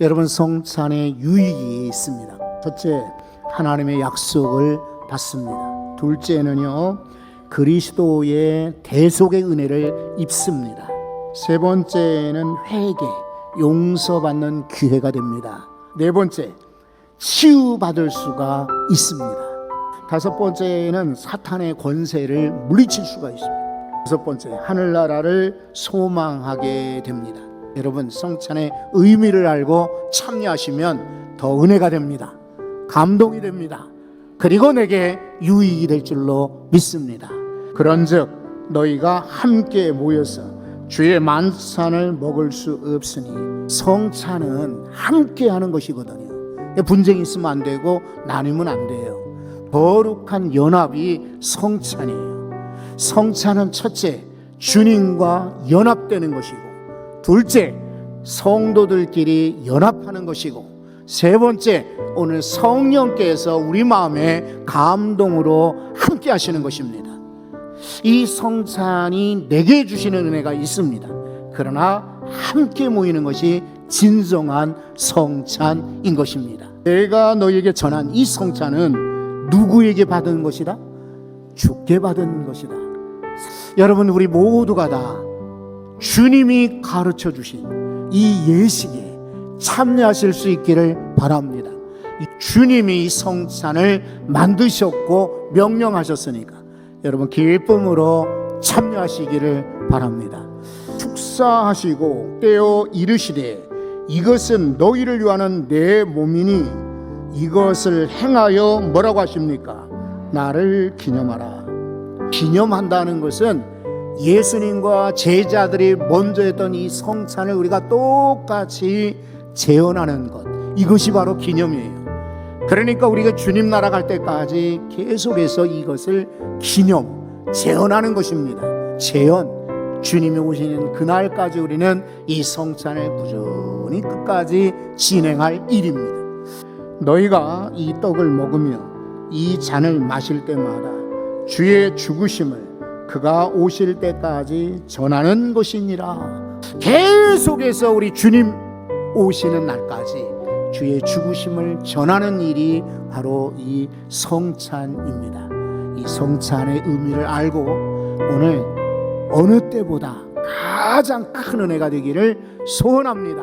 여러분 성찬에 유익이 있습니다. 첫째, 하나님의 약속을 받습니다. 둘째는요, 그리스도의 대속의 은혜를 입습니다. 세 번째는 회개, 용서받는 기회가 됩니다. 네 번째, 치유받을 수가 있습니다. 다섯 번째는 사탄의 권세를 물리칠 수가 있습니다. 여섯 번째, 하늘나라를 소망하게 됩니다. 여러분, 성찬의 의미를 알고 참여하시면 더 은혜가 됩니다. 감동이 됩니다. 그리고 내게 유익이 될 줄로 믿습니다. 그런즉 너희가 함께 모여서 주의 만찬을 먹을 수 없으니 성찬은 함께 하는 것이거든요. 분쟁이 있으면 안 되고 나누면 안 돼요. 거룩한 연합이 성찬이에요. 성찬은 첫째 주님과 연합되는 것이고 둘째 성도들끼리 연합하는 것이고 세 번째 오늘 성령께서 우리 마음에 감동으로 함께 하시는 것입니다. 이 성찬이 내게 주시는 은혜가 있습니다. 그러나 함께 모이는 것이 진정한 성찬인 것입니다. 내가 너에게 전한 이 성찬은 누구에게 받은 것이다? 주께 받은 것이다. 여러분 우리 모두가 다 주님이 가르쳐 주신 이 예식에 참여하실 수 있기를 바랍니다. 이 주님이 이 성찬을 만드셨고 명령하셨으니까 여러분 기쁨으로 참여하시기를 바랍니다. 축사하시고 떼어 이르시되 이것은 너희를 위하는 내 몸이니 이것을 행하여 뭐라고 하십니까? 나를 기념하라. 기념한다는 것은 예수님과 제자들이 먼저 했던 이 성찬을 우리가 똑같이 재현하는 것. 이것이 바로 기념이에요. 그러니까 우리가 주님 나라 갈 때까지 계속해서 이것을 기념, 재현하는 것입니다. 재현. 주님이 오시는 그날까지 우리는 이 성찬을 꾸준히 끝까지 진행할 일입니다. 너희가 이 떡을 먹으며 이 잔을 마실 때마다 주의 죽으심을 그가 오실 때까지 전하는 것이니라. 계속해서 우리 주님 오시는 날까지 주의 죽으심을 전하는 일이 바로 이 성찬입니다. 이 성찬의 의미를 알고 오늘 어느 때보다 가장 큰 은혜가 되기를 소원합니다.